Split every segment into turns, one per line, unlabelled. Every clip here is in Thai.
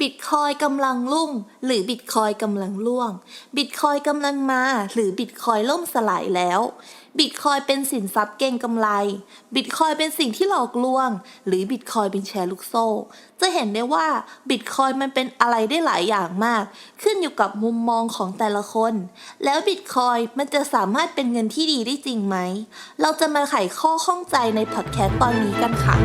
บิตคอยกำลังรุ่ง หรือบิตคอยกำลังร่วง บิตคอยกำลังมา หรือบิตคอยล่มสลายแล้ว บิตคอยเป็นสินทรัพย์เก่งกำไร บิตคอยเป็นสิ่งที่หลอกลวง หรือบิตคอยเป็นแชร์ลูกโซ่ จะเห็นได้ว่าบิตคอยมันเป็นอะไรได้หลายอย่างมาก ขึ้นอยู่กับมุมมองของแต่ละคน แล้วบิตคอยมันจะสามารถเป็นเงินที่ดีได้จริงไหม เราจะมาไขข้อข้องใจในพอดแคสต์ตอนนี้กันค่ะ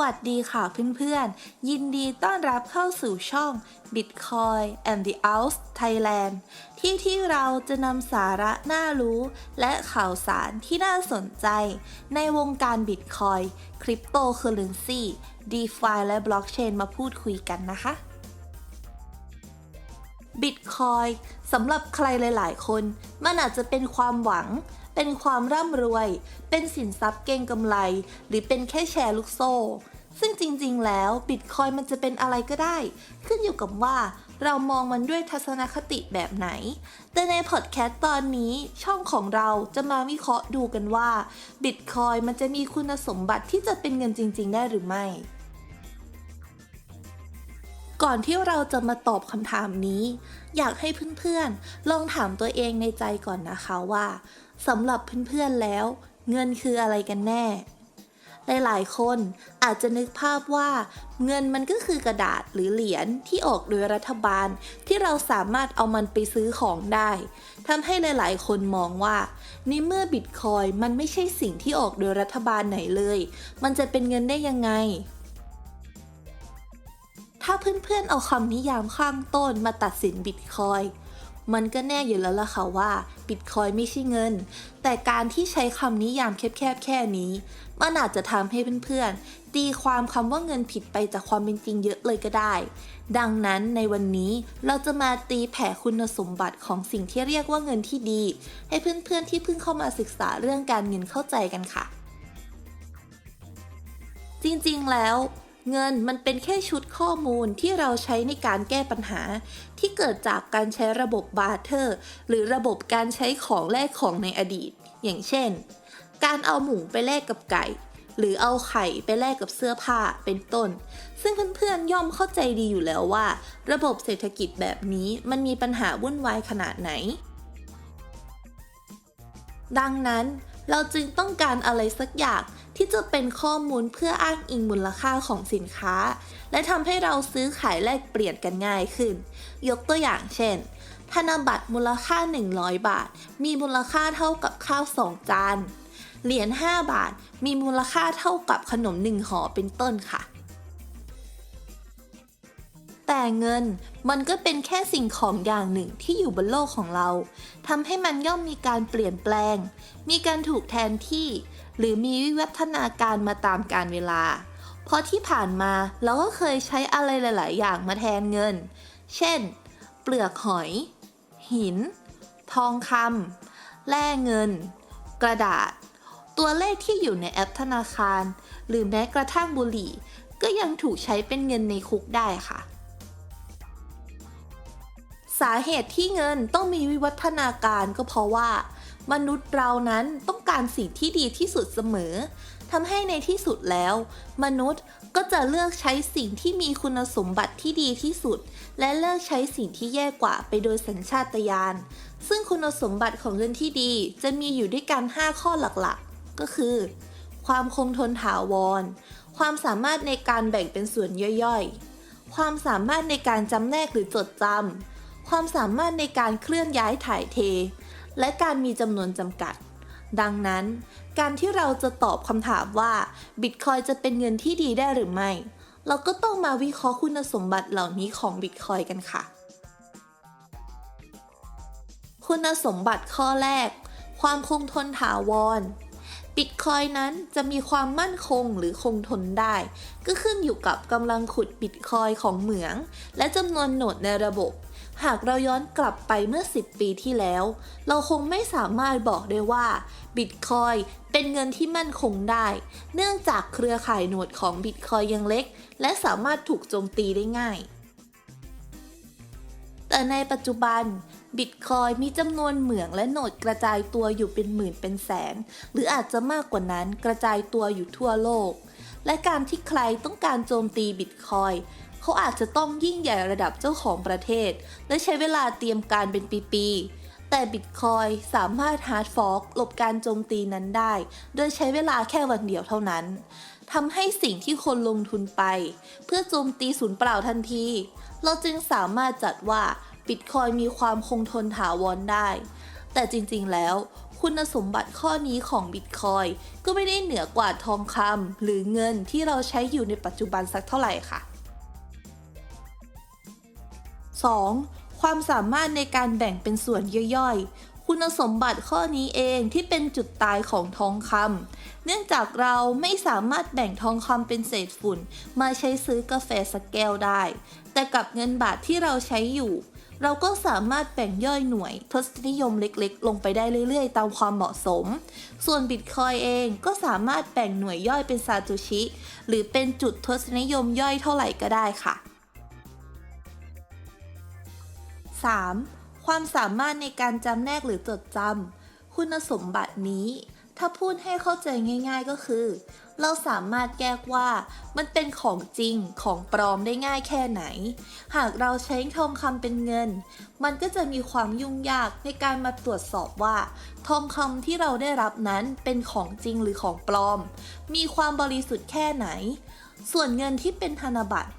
วัสดีค่ะเพื่อนๆ ยินดีต้อนรับเข้าสู่ช่อง Bitcoin and the Out Thailand ที่ที่เราจะนำสาระน่ารู้ และข่าวสารที่น่าสนใจ ในวงการ Bitcoin Cryptocurrency DeFi และ Blockchain มาพูดคุยกันนะคะบิตคอยสำหรับใครหลาย ๆ คน มันอาจจะเป็นความหวัง เป็นความร่ำรวย เป็นสินทรัพย์เก่งกำไร หรือเป็นแค่แชร์ลูกโซ่ ซึ่งจริงๆ แล้วบิตคอยมันจะเป็นอะไรก็ได้ ขึ้นอยู่กับว่าเรามองมันด้วยทัศนคติแบบไหน แต่ในพอดแคสต์ตอนนี้ช่องของเราจะมาวิเคราะห์ดูกันว่าบิตคอยมันจะมีคุณสมบัติที่จะเป็นเงินจริง ๆ ได้หรือไม่ ก่อนที่เราจะมาตอบคำถามนี้ อยากให้เพื่อนๆ ลองถามตัวเองในใจก่อนนะคะว่าสำหรับเพื่อนๆแล้ว เงินคืออะไรกันแน่ หลายๆ คนอาจจะนึกภาพว่า เงินมันก็คือกระดาษหรือเหรียญที่ออกโดยรัฐบาล ที่เราสามารถเอามันไปซื้อของได้ทำให้หลายๆ คนมองว่าในเมื่อบิตคอยมันไม่ใช่สิ่งที่ออกโดยรัฐบาลไหนเลย มันจะเป็นเงินได้ยังไง เพื่อนๆ เอาคำนิยามข้างต้นมาตัดสินบิตคอยมันก็แน่อยู่แล้วล่ะค่ะว่าบิตคอยไม่ใช่เงิน แต่การที่ใช้คำนิยามแคบๆแค่นี้ มันอาจจะทำให้เพื่อนๆ ตีความคำว่าเงินผิดไปจากความเป็นจริงเยอะเลยก็ได้ ดังนั้นในวันนี้เราจะมาตีแผ่คุณสมบัติของสิ่งที่เรียกว่าเงินที่ดี ให้เพื่อนๆ ที่เพิ่งเข้ามาศึกษาเรื่องการเงินเข้าใจกันค่ะ จริงๆแล้ว เงินมันเป็นแค่ชุดข้อมูลที่เราใช้ในการแก้ปัญหา ที่เกิดจากการใช้ระบบบาร์เทอร์ หรือระบบการใช้ของแลกของในอดีต อย่างเช่น การเอาหมูไปแลกกับไก่ หรือเอาไข่ไปแลกกับเสื้อผ้าเป็นต้น ซึ่งเพื่อนๆย่อมเข้าใจดีอยู่แล้วว่า ระบบเศรษฐกิจแบบนี้มันมีปัญหาวุ่นวายขนาดไหน ดังนั้นเราจึงต้องการอะไรสักอย่าง ที่จะเป็นข้อมูลเพื่ออ้างอิงมูลค่าของสินค้า และทำให้เราซื้อขายแลกเปลี่ยนกันง่ายขึ้น ยกตัวอย่างเช่น ธนบัตรมูลค่า 100 บาท มีมูลค่าเท่ากับข้าว 2 จาน เหรียญ 5 บาท มีมูลค่าเท่ากับขนม 1ห่อเป็นต้นค่ะแต่เงินมันก็เป็นแค่สิ่งของอย่างหนึ่งที่อยู่บนโลกของเราทำให้มันย่อมมีการเปลี่ยนแปลง มีการถูกแทนที่ หรือมีวิวัฒนาการมาตามกาลเวลา เพราะที่ผ่านมาเราก็เคยใช้อะไรหลาย ๆ อย่างมาแทนเงิน เช่น เปลือกหอย หิน ทองคำแร่เงิน กระดาษ ตัวเลขที่อยู่ในแอปธนาคาร หรือแม้กระทั่งบุหรี่ ก็ยังถูกใช้เป็นเงินในคุกได้ค่ะสาเหตุที่เงินต้องมีวิวัฒนาการก็เพราะว่า มนุษย์เรานั้นต้องการสิ่งที่ดีที่สุดเสมอทำให้ในที่สุดแล้ว มนุษย์ก็จะเลือกใช้สิ่งที่มีคุณสมบัติที่ดีที่สุด และเลิกใช้สิ่งที่แย่กว่าไปโดยสัญชาตญาณซึ่งคุณสมบัติของเงินที่ดีจะมีอยู่ด้วยกัน 5 ข้อหลักๆ ก็คือ ความคงทนถาวร ความสามารถในการแบ่งเป็นส่วนย่อยๆ ความสามารถในการจำแนกหรือจดจำความสามารถในการเคลื่อนย้ายถ่ายเท และการมีจำนวนจำกัด ดังนั้น การที่เราจะตอบคำถามว่าบิตคอยจะเป็นเงินที่ดีได้หรือไม่ เราก็ต้องมาวิเคราะห์คุณสมบัติเหล่านี้ของบิตคอยกันค่ะ คุณสมบัติข้อแรก ความคงทนถาวรบิตคอยนั้นจะมีความมั่นคงหรือคงทนได้ ก็ขึ้นอยู่กับกำลังขุดบิตคอยของเหมือง และจำนวนโหนดในระบบ หากเราย้อนกลับไปเมื่อ 10 ปีที่แล้ว เราคงไม่สามารถบอกได้ว่าบิตคอยเป็นเงินที่มั่นคงได้ เนื่องจากเครือข่ายโหนดของบิตคอยยังเล็ก และสามารถถูกโจมตีได้ง่าย แต่ในปัจจุบันบิตคอยมีจำนวนเหมืองและโหนดกระจายตัวอยู่เป็นหมื่นเป็นแสน หรืออาจจะมากกว่านั้นกระจายตัวอยู่ทั่วโลก และการที่ใครต้องการโจมตีบิตคอย เขาอาจจะต้องยิ่งใหญ่ระดับเจ้าของประเทศ และใช้เวลาเตรียมการเป็นปีๆ แต่บิตคอยสามารถฮาร์ดฟอกหลบการโจมตีนั้นได้ โดยใช้เวลาแค่วันเดียวเท่านั้นทำให้สิ่งที่คนลงทุนไป เพื่อโจมตีศูนย์เปล่าทันที เราจึงสามารถจัดว่าบิตคอยมีความคงทนถาวรได้ แต่จริงๆแล้วคุณสมบัติข้อนี้ของบิตคอยก็ไม่ได้เหนือกว่าทองคำหรือเงินที่เราใช้อยู่ในปัจจุบันสักเท่าไหร่ค่ะ 2. ความสามารถในการแบ่งเป็นส่วนย่อยๆ คุณสมบัติข้อนี้เองที่เป็นจุดตายของทองคำเนื่องจากเราไม่สามารถแบ่งทองคำเป็นเศษฝุ่น มาใช้ซื้อกาแฟสักแก้วได้ แต่กับเงินบาทที่เราใช้อยู่ เราก็สามารถแบ่งย่อยหน่วยทศนิยมเล็กๆ ลงไปได้เรื่อยๆ ตามความเหมาะสม ส่วนบิตคอยเองก็สามารถแบ่งหน่วยย่อยเป็นซาจูชิ หรือเป็นจุดทศนิยมย่อยเท่าไหร่ก็ได้ค่ะ 3. ความสามารถในการจำแนกหรือจดจำคุณสมบัตินี้ ถ้าพูดให้เข้าใจง่ายๆก็คือ เราสามารถแยกว่ามันเป็นของจริงของปลอมได้ง่ายแค่ไหน หากเราใช้ทองคำเป็นเงิน มันก็จะมีความยุ่งยากในการมาตรวจสอบว่า ทองคำที่เราได้รับนั้นเป็นของจริงหรือของปลอม มีความบริสุทธิ์แค่ไหน ส่วนเงินที่เป็นธนบัตร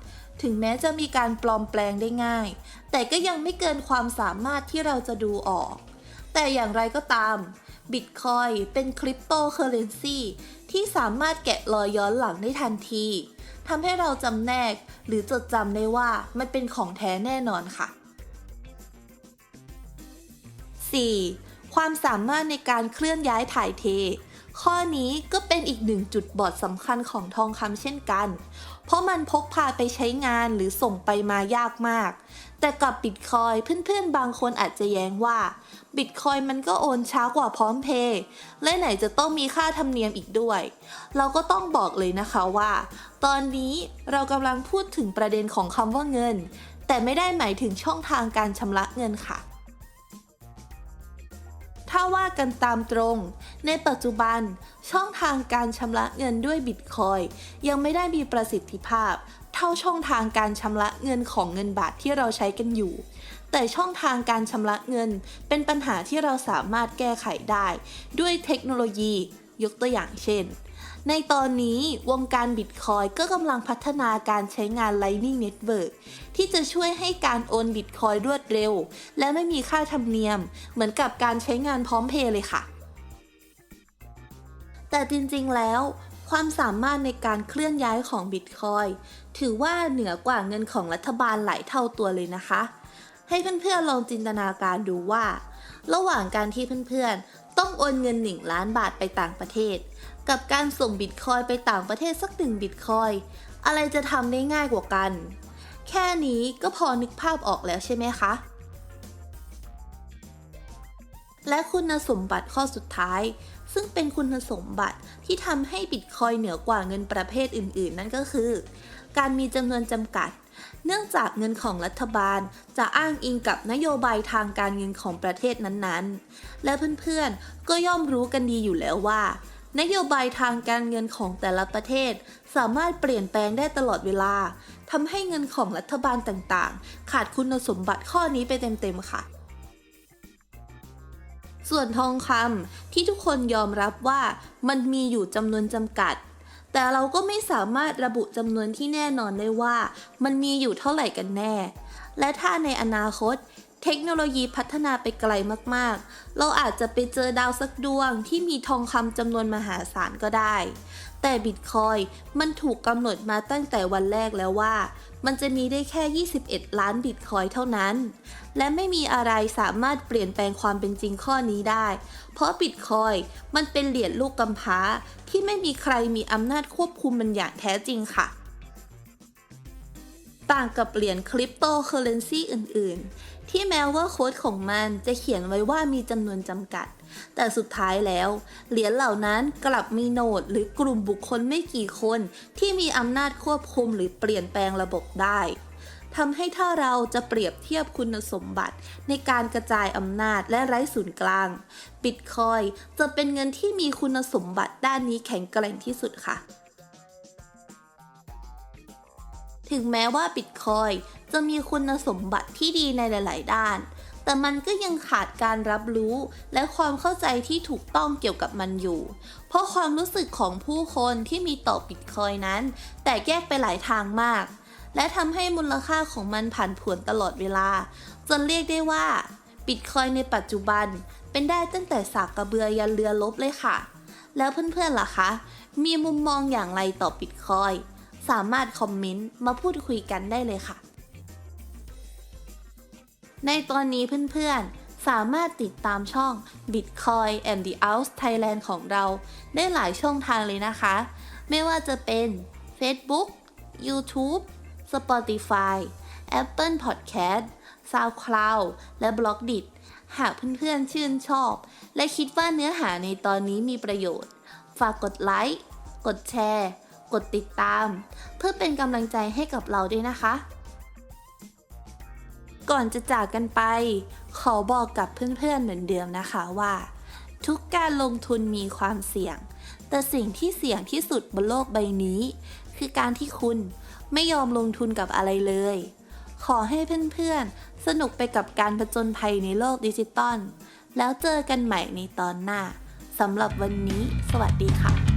ถึงแม้จะมีการปลอมแปลงได้ง่าย แต่ก็ยังไม่เกินความสามารถที่เราจะดูออก แต่อย่างไรก็ตามบิตคอยเป็นคริปโตเคอเรนซีที่สามารถแกะรอยย้อนหลังได้ทันทีทำให้เราจำแนกหรือจดจำได้ว่ามันเป็นของแท้แน่นอนค่ะ 4. ความสามารถในการเคลื่อนย้ายถ่ายเท ข้อนี้ก็เป็นอีกหนึ่งจุดบอดสำคัญของทองคำเช่นกัน เพราะมันพกพาไปใช้งานหรือส่งไปมายากมาก แต่กับบิตคอยเพื่อนๆ บางคนอาจจะแย้งว่าบิตคอยมันก็โอนช้ากว่าพร้อมเพย์และไหนจะต้องมีค่าธรรมเนียมอีกด้วย เราก็ต้องบอกเลยนะคะว่า ตอนนี้เรากำลังพูดถึงประเด็นของคำว่าเงิน แต่ไม่ได้หมายถึงช่องทางการชำระเงินค่ะาว่ากันตามตรง ในปัจจุบันช่องทางการชำระเงินด้วยบิตคอยยังไม่ได้มีประสิทธิภาพ เท่าช่องทางการชำระเงินของเงินบาทที่เราใช้กันอยู่ แต่ช่องทางการชำระเงินเป็นปัญหาที่เราสามารถแก้ไขได้ ด้วยเทคโนโลยี ยกตัวอย่างเช่น ในตอนนี้วงการบิตคอยก็กำลังพัฒนาการใช้งาน Lightning Network ที่จะช่วยให้การโอนบิตคอยรวดเร็ว และไม่มีค่าธรรมเนียม เหมือนกับการใช้งานพร้อมเพย์เลยค่ะ แต่จริงๆแล้ว ความสามารถในการเคลื่อนย้ายของบิตคอยถือว่าเหนือกว่าเงินของรัฐบาลหลายเท่าตัวเลยนะคะ ให้เพื่อนๆลองจินตนาการดูว่า ระหว่างการที่เพื่อนๆต้องโอนเงิน 1 ล้านบาทไปต่างประเทศ กับการส่งบิตคอยไปต่างประเทศสักหนึ่งบิตคอยอะไรจะทำได้ง่ายกว่ากัน แค่นี้ก็พอนึกภาพออกแล้วใช่ไหมคะ และคุณสมบัติข้อสุดท้าย ซึ่งเป็นคุณสมบัติที่ทำให้บิตคอยเหนือกว่าเงินประเภทอื่น ๆ นั่นก็คือ การมีจำนวนจำกัดเนื่องจากเงินของรัฐบาลจะอ้างอิงกับนโยบายทางการเงินของประเทศนั้นๆ และเพื่อนๆ ก็ย่อมรู้กันดีอยู่แล้วว่า นโยบายทางการเงินของแต่ละประเทศ สามารถเปลี่ยนแปลงได้ตลอดเวลาทำให้เงินของรัฐบาลต่างๆ ขาดคุณสมบัติข้อนี้ไปเต็มๆค่ะ ส่วนทองคำที่ทุกคนยอมรับว่ามันมีอยู่จำนวนจำกัด แต่เราก็ไม่สามารถระบุจำนวนที่แน่นอนได้ว่า มันมีอยู่เท่าไหร่กันแน่ และถ้าในอนาคต เทคโนโลยีพัฒนาไปไกลมากๆ เราอาจจะไปเจอดาวสักดวงที่มีทองคำจำนวนมหาศาลก็ได้ แต่บิตคอยมันถูกกำหนดมาตั้งแต่วันแรกแล้วว่า มันจะมีได้แค่ 21 ล้านบิตคอยเท่านั้น และไม่มีอะไรสามารถเปลี่ยนแปลงความเป็นจริงข้อนี้ได้ เพราะบิตคอยมันเป็นเหรียญลูกกำพร้าที่ไม่มีใครมีอำนาจควบคุมมันอย่างแท้จริงค่ะ ต่างกับเหรียญคริปโตเคอเรนซีอื่น ๆ ที่แม้ว่าโค้ดของมันจะเขียนไว้ว่ามีจำนวนจำกัด แต่สุดท้ายแล้ว เหรียญเหล่านั้นกลับมีโนดหรือกลุ่มบุคคลไม่กี่คน ที่มีอำนาจควบคุมหรือเปลี่ยนแปลงระบบได้ทำให้ถ้าเราจะเปรียบเทียบคุณสมบัติ ในการกระจายอำนาจและไร้ศูนย์กลาง บิตคอยจะเป็นเงินที่มีคุณสมบัติด้านนี้แข็งแกร่งที่สุดค่ะ ถึงแม้ว่าบิตคอยจะมีคุณสมบัติที่ดีในหลาย ๆ ด้าน แต่มันก็ยังขาดการรับรู้และความเข้าใจที่ถูกต้องเกี่ยวกับมันอยู่ เพราะความรู้สึกของผู้คนที่มีต่อบิตคอยนั้น แตกแยกไปหลายทางมาก และทำให้มูลค่าของมันผันผวนตลอดเวลา จนเรียกได้ว่าบิตคอยในปัจจุบัน เป็นได้ตั้งแต่สากกระเบือยันเรือลบเลยค่ะ แล้วเพื่อนๆล่ะคะ มีมุมมองอย่างไรต่อบิตคอย สามารถคอมเมนต์มาพูดคุยกันได้เลยค่ะ ในตอนนี้เพื่อนๆ สามารถติดตามช่อง Bitcoin and the Out Thailand ของเรา ได้หลายช่องทางเลยนะคะ ไม่ว่าจะเป็น Facebook YouTube Spotify Apple Podcast SoundCloud และ b l o g d i t หากเพื่อนๆชื่นชอบ และคิดว่าเนื้อหาในตอนนี้มีประโยชน์ ฝากกดไลค์ กดแชร์ กดติดตาม เพื่อเป็นกำลังใจให้กับเราด้วยนะคะ ก่อนจะจากกันไป ขอบอกกับเพื่อนๆเหมือนเดิมนะคะว่า ทุกการลงทุนมีความเสี่ยง แต่สิ่งที่เสี่ยงที่สุดบนโลกใบนี้ คือการที่คุณไม่ยอมลงทุนกับอะไรเลย ขอให้เพื่อนๆ สนุกไปกับการผจญภัยในโลกดิจิตอลแล้วเจอกันใหม่ในตอนหน้าสำหรับวันนี้ สวัสดีค่ะ